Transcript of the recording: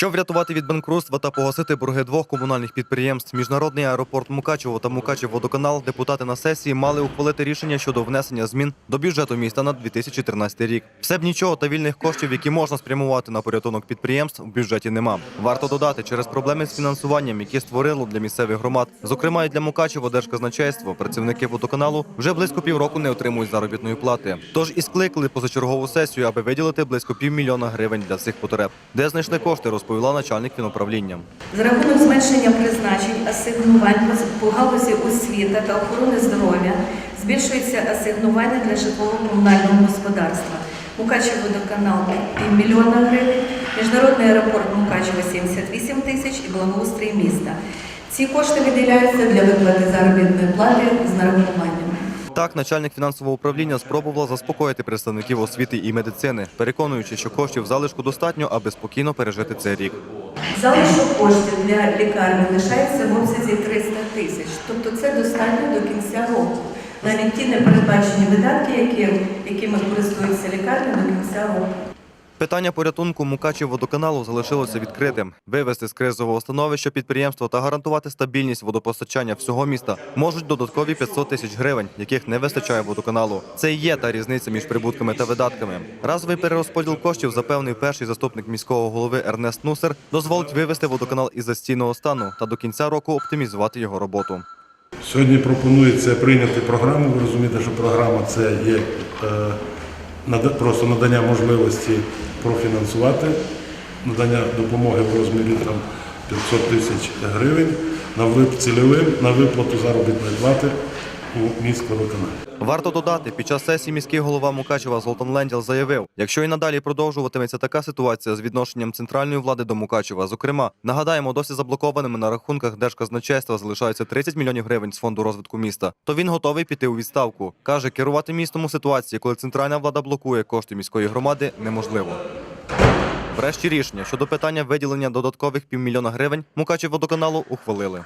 Щоб врятувати від банкрутства та погасити борги двох комунальних підприємств, міжнародний аеропорт Мукачево та Мукачев-Водоканал, депутати на сесії мали ухвалити рішення щодо внесення змін до бюджету міста на 2013 рік. Все б нічого та вільних коштів, які можна спрямувати на порятунок підприємств, в бюджеті нема. Варто додати, через проблеми з фінансуванням, які створило для місцевих громад, зокрема і для Мукачево Держказначейство, працівники водоканалу вже близько півроку не отримують заробітної плати. Тож і скликали позачергову сесію, аби виділити близько півмільйона гривень для цих потреб. Де знайшли кошти, розповіла начальник фінуправління. За рахунок зменшення призначень асигнувань по- галузі освіти та охорони здоров'я збільшується асигнування для житлово-комунального господарства. Мукачево-водоканал півмільйона гривень, міжнародний аеропорт Мукачево 78 тисяч і благоустрій міста. Ці кошти виділяються для виплати заробітної плати з нарахуванням. Так, начальник фінансового управління спробувала заспокоїти представників освіти і медицини, переконуючи, що коштів залишку достатньо, аби спокійно пережити цей рік. Залишок коштів для лікарні лишається в обсязі 300 тисяч, тобто це достатньо до кінця року. Навіть ті непередбачені видатки, які, якими користується лікарня до кінця року. Питання порятунку Мукачів-водоканалу залишилося відкритим. Вивести з кризового становища підприємство та гарантувати стабільність водопостачання всього міста можуть додаткові 500 тисяч гривень, яких не вистачає водоканалу. Це і є та різниця між прибутками та видатками. Разовий перерозподіл коштів, запевнив перший заступник міського голови Ернест Нусер, дозволить вивести водоканал із застійного стану та до кінця року оптимізувати його роботу. Сьогодні пропонується прийняти програму. Ви розумієте, що програма це є е, просто надання можливості профінансувати, надання допомоги в розмірі там 500 тисяч гривень на цільовим на виплату заробітної плати у міськводоканалі. Варто додати, під час сесії міський голова Мукачева Золтан Ленділ заявив, якщо і надалі продовжуватиметься така ситуація з відношенням центральної влади до Мукачева, зокрема, нагадаємо, досі заблокованими на рахунках держказначейства залишаються 30 мільйонів гривень з фонду розвитку міста, то він готовий піти у відставку. Каже, керувати містом у ситуації, коли центральна влада блокує кошти міської громади, неможливо. Врешті рішення щодо питання виділення додаткових півмільйона гривень Мукачев водоканалу ухвалили.